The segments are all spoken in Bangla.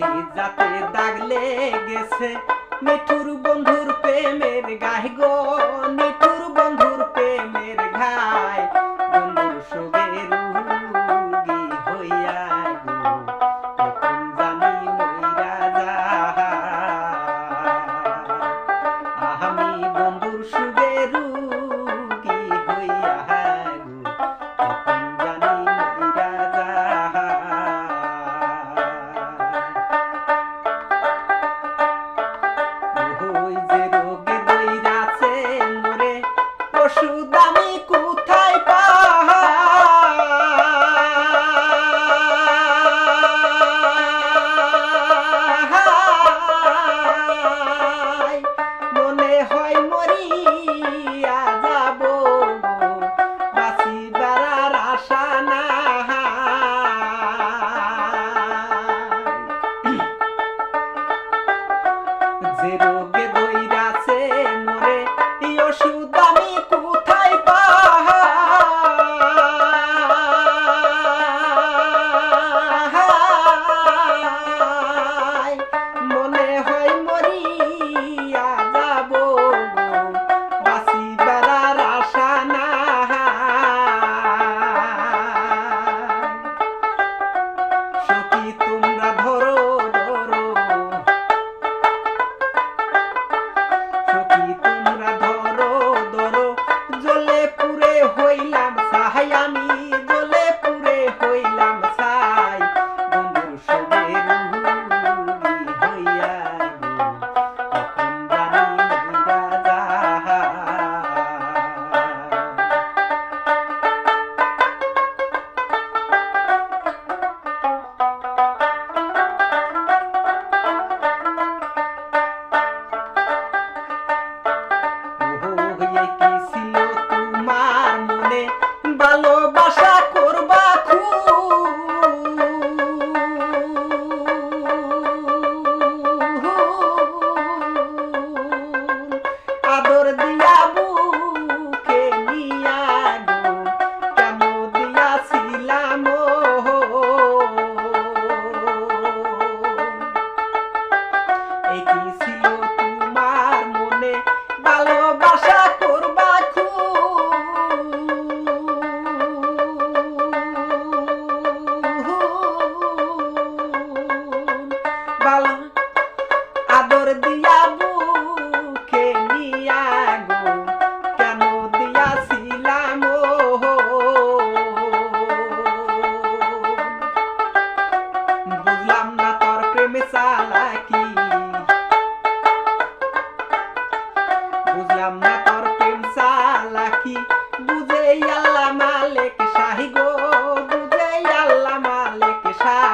কলিজাতে দাগ লেগেছে। মিঠুর বন্ধুর প্রেমের গাহ গো মিঠুর বন্ধুর প্রেম।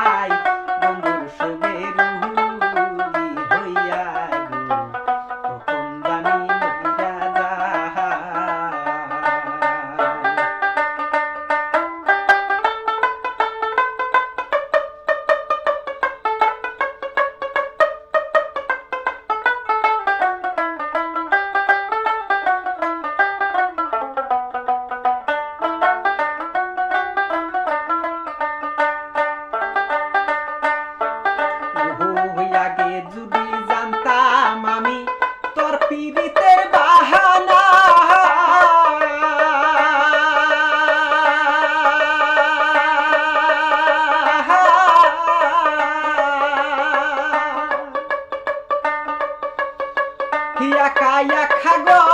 যায় 开过